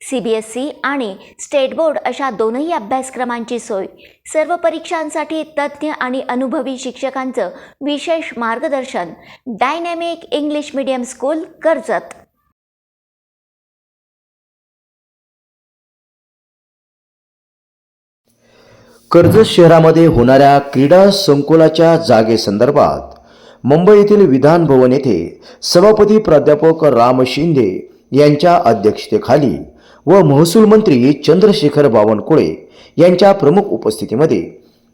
C B S E आणि state board अशा दोनही अभ्यासक्रमांची सोय. सर्व परीक्षांसाठी तज्ज्ञ आणि अनुभवी शिक्षकांचं विशेष मार्गदर्शन dynamic English medium school Karjat. Karjat शहरामध्ये होणाऱ्या क्रीडा संकुलाच्या जागेसंदर्भात मुंबई येथील विधान भवन येथे सभापती प्राध्यापक राम शिंदे यांच्या अध्यक्षतेखाली व महसूल मंत्री चंद्रशेखर बावनकुळे यांच्या प्रमुख उपस्थितीमध्ये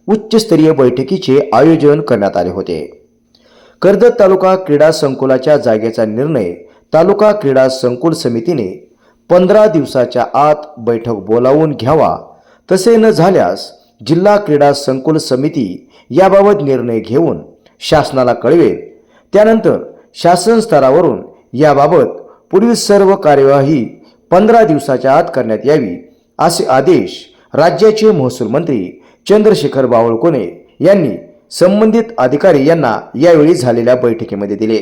उच्चस्तरीय बैठकीचे आयोजन करण्यात आले होते. कर्जत तालुका क्रीडा संकुलाच्या जागेचा निर्णय तालुका क्रीडा संकुल समितीने पंधरा दिवसाच्या आत बैठक बोलावून घ्यावा तसे न झाल्यास जिल्हा क्रीडा संकुल समिती याबाबत निर्णय घेऊन शासनाला कळवेल. त्यानंतर शासन स्तरावरून याबाबत पुढील सर्व कार्यवाही पंधरा दिवसाच्या आत करण्यात यावी असे आदेश राज्याचे महसूल मंत्री चंद्रशेखर बावळकोणे यांनी संबंधित अधिकारी यांना यावेळी झालेल्या बैठकीमध्ये दिले.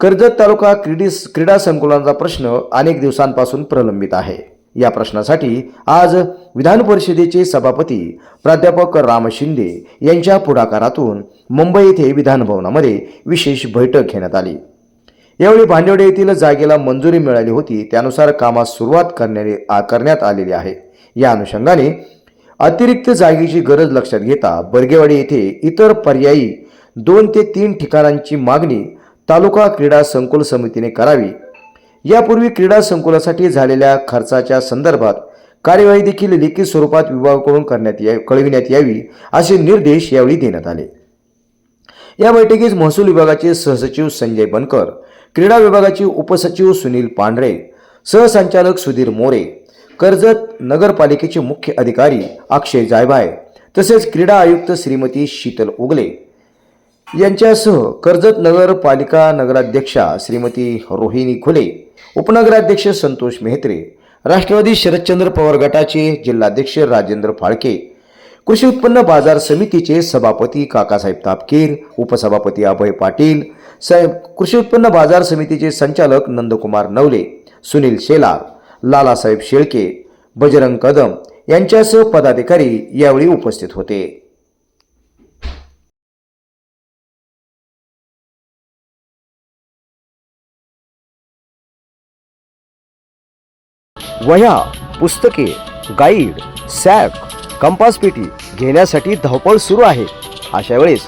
कर्जत तालुका क्रीडी क्रीडा संकुलाचा प्रश्न अनेक दिवसांपासून प्रलंबित आहे. या प्रश्नासाठी आज विधान परिषदेचे सभापती प्राध्यापक राम शिंदे यांच्या पुढाकारातून मुंबई येथे विधानभवनामध्ये विशेष बैठक घेण्यात आली. यावेळी भांडवडे येथील जागेला मंजुरी मिळाली होती. त्यानुसार कामास सुरुवात करण्याने करण्यात आलेली आहे. या अनुषंगाने अतिरिक्त जागेची गरज लक्षात घेता बर्गेवाडी येथे इतर पर्यायी दोन ते तीन ठिकाणांची मागणी तालुका क्रीडा संकुल समितीने करावी. यापूर्वी क्रीडा संकुलासाठी झालेल्या खर्चाच्या संदर्भात कार्यवाही देखील लेखी स्वरूपात विभागाकडून करण्यात या कळविण्यात यावी असे निर्देश यावेळी देण्यात आले. या बैठकीस महसूल विभागाचे सहसचिव संजय बनकर क्रीडा विभागाचे उपसचिव सुनील पांढरे सहसंचालक सुधीर मोरे कर्जत नगरपालिकेचे मुख्य अधिकारी अक्षय जायभाय तसेच क्रीडा आयुक्त श्रीमती शीतल उगले. यांच्यासह कर्जत नगरपालिका नगराध्यक्षा श्रीमती रोहिणी खुले उपनगराध्यक्ष संतोष मेहत्रे राष्ट्रवादी शरदचंद्र पवार गटाचे जिल्हाध्यक्ष राजेंद्र फाळके कृषी उत्पन्न बाजार समितीचे सभापती काकासाहेब तापकीर उपसभापती अभय पाटील स कृषी उत्पन्न बाजार समितीचे संचालक नंदकुमार नवले सुनील शेलार लालासाहेब शेळके बजरंग कदम यांच्यासह पदाधिकारी यावेळी उपस्थित होते. वह्या पुस्तके गाईड सॅक कंपास पेटी घेण्यासाठी धावपळ सुरू आहे. अशा वेळेस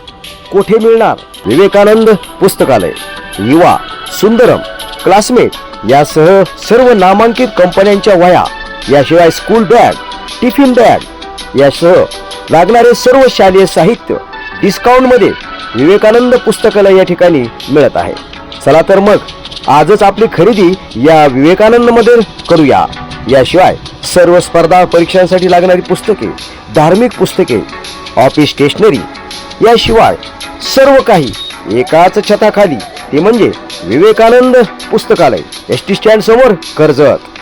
कोठे मिळणार विवेकानंद पुस्तकालय? युवा सुंदरम क्लासमेट यासह सर्व नामांकित कंपन्यांच्या वह्या याशिवाय स्कूल बॅग टिफिन बॅग यासह लागणारे सर्व शालेय साहित्य डिस्काउंटमध्ये विवेकानंद पुस्तकालय या ठिकाणी मिळत आहे. चला तर मग आजच आपली खरेदी या विवेकानंदमध्ये करूया. याशिवाय सर्व स्पर्धा परीक्षांसाठी लागणारी पुस्तके धार्मिक पुस्तके ऑफिस स्टेशनरी याशिवाय सर्व काही एकाच छताखाली. ते म्हणजे विवेकानंद पुस्तकालय. एस टी स्टँड समोर कर्जत.